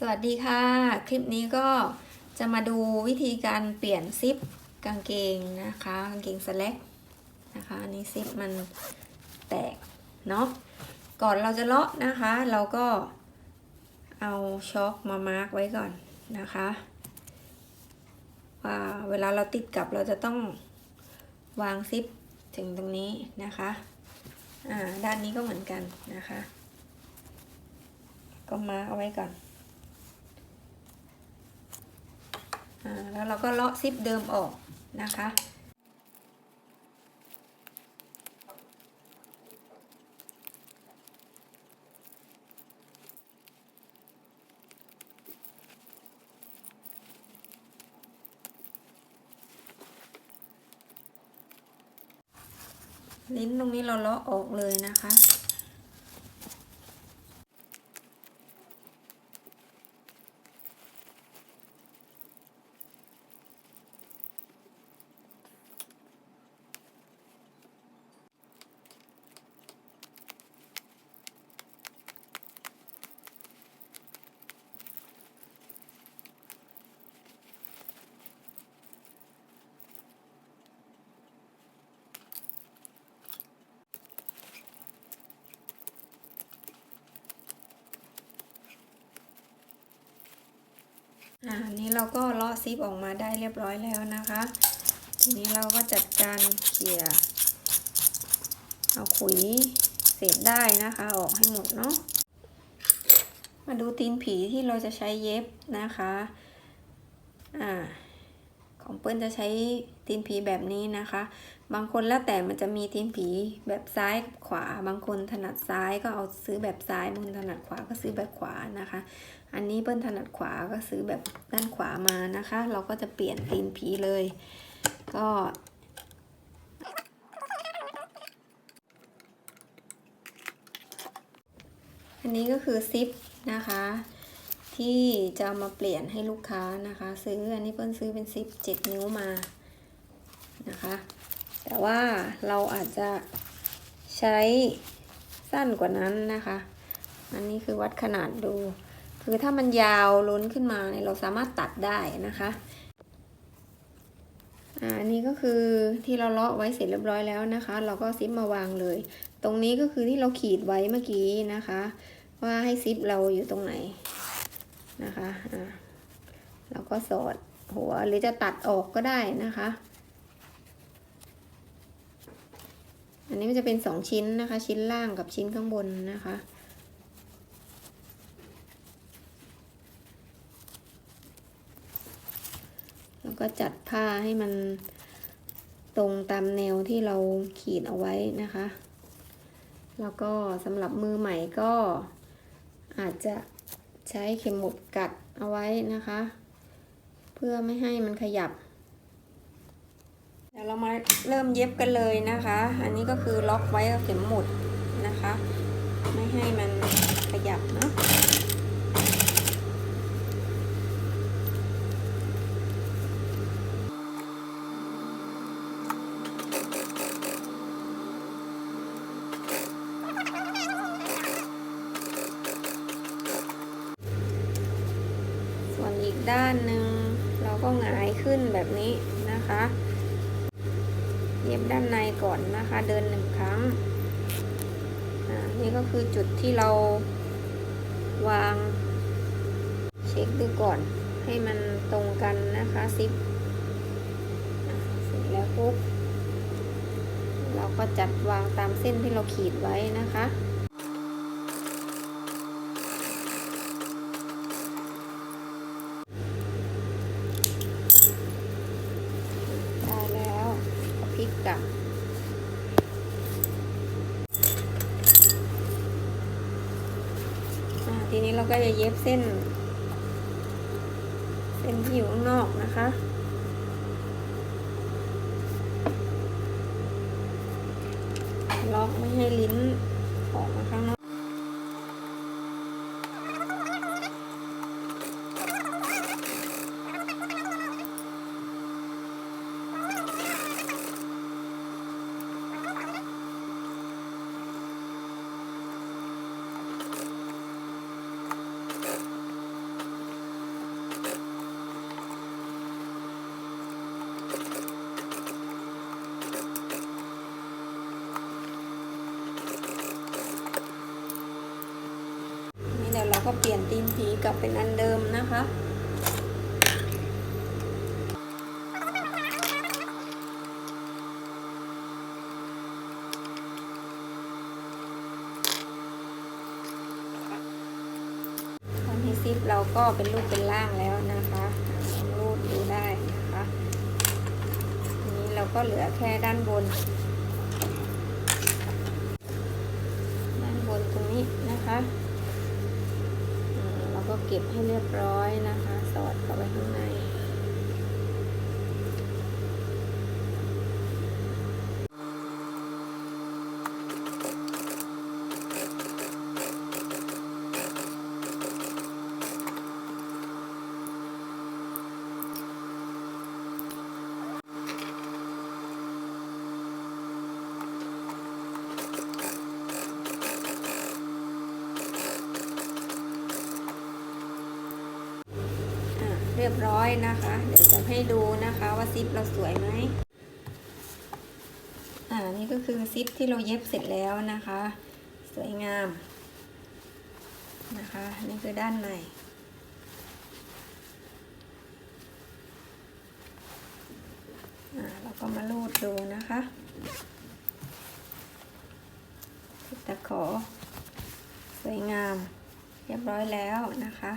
สวัสดีค่ะ คลิปนี้ก็จะมาดูวิธีการเปลี่ยนซิปกางเกงนะคะกางเกงสแล็กนะคะอันนี้ซิปมันแตกเนาะก่อนเราจะเลาะนะคะ เราก็เอาช็อคมามาร์กไว้ก่อนนะคะว่าเวลาเราติดกับเราจะต้องวางซิปถึงตรงนี้นะคะอ่าด้านนี้ก็เหมือนกันนะคะ ก็มาร์กเอาไว้ก่อน อ่า แล้วเราก็เลาะซิปเดิมออกนะคะ ลิ้นตรงนี้เราเลาะออกเลยนะคะ อ่าอันนี้เราก็เลาะซิปออกมาได้เรียบร้อยแล้วนะคะ ทีนี้เราก็จัดการเขี่ยเอาขุยเศษได้นะคะ ออกให้หมดเนาะมาดูตีนผีที่เราจะใช้เย็บนะคะอ่าของเปิ้ลจะใช้ตีนผีแบบนี้นะคะ บางคนแล้วแต่มันจะมีตีนผีแบบซ้ายขวา บางคนถนัดซ้ายก็เอาซื้อแบบซ้ายบางคนถนัดขวาก็ซื้อแบบขวานะคะ อันนี้เปิ้ลถนัดขวาก็ซื้อแบบด้านขวามานะคะ เราก็จะเปลี่ยนตีนผีเลย ก็อันนี้ก็คือซิปนะคะ ที่จะมาเปลี่ยนให้ลูกค้านะคะ ซื้ออันนี้เปิ้ลซื้อเป็นซิป7นิ้วมานะคะ แต่ว่าเราอาจจะใช้สั้นกว่านั้นนะคะ อันนี้คือวัดขนาดดู คือถ้ามันยาวล้นขึ้นมาเนี่ยเราสามารถตัดได้นะคะอันนี้ก็คือที่เราเลาะไว้เสร็จเรียบร้อยแล้วนะคะ เราก็ซิปมาวางเลย ตรงนี้ก็คือที่เราขีดไว้เมื่อกี้นะคะ ว่าให้ซิปเราอยู่ตรงไหนนะคะอ่าเราก็สอดหัวหรือจะตัดออกก็ได้นะคะ อันนี้มันจะเป็นสองชิ้นนะคะ ชิ้นล่างกับชิ้นข้างบนนะคะ แล้วก็จัดผ้าให้มันตรงตามแนวที่เราขีดเอาไว้นะคะ แล้วก็สำหรับมือใหม่ก็อาจจะใช้เข็มหมุดกัดเอาไว้นะคะ เพื่อไม่ให้มันขยับ ดี๋ยวเรามาเริ่มเย็บกันเลยนะคะ อันนี้ก็คือล็อกไว้กับเข็มหมุดนะคะ ไม่ให้มันขยับเนาะส่วนอีกด้านหนึ่งเราก็หงายขึ้นแบบนี้นะคะ เย็บด้านในก่อนนะคะ เดินหนึ่งครั้งอ่านี่ก็คือจุดที่เราวาง เช็คดูก่อนให้มันตรงกันนะคะซิปเสร็จแล้วปุ๊บเราก็จัดวางตามเส้นที่เราขีดไว้นะคะ ได้แล้ว ก็พลิกกลับอ่าทีนี้เราก็จะเย็บเส้น เส้นที่อยู่ข้างนอกนะคะล็อกไม่ให้ลิ้นออกมาข้างนอก อ เปลี่ยนตีนผีกลับเป็นอันเดิมนะคะตอนนี้ซิปเราก็เป็นรูปเป็นร่างแล้วนะคะลองรูดดูได้นะคะทีนี้เราก็เหลือแค่ด้านบน ด้านบนตรงนี้นะคะ เก็บให้เรียบร้อยนะคะ สอดเข้าไปข้างใน อะ เรียบร้อยนะคะ เดี๋ยวจะให้ดูนะคะว่าซิปเราสวยไหมอ่านี่ก็คือซิปที่เราเย็บเสร็จแล้วนะคะ สวยงามนะคะนี่คือด้านในอ่าเราก็มาลูดดูนะคะติดตะขอ สวยงาม เรียบร้อยแล้วนะคะ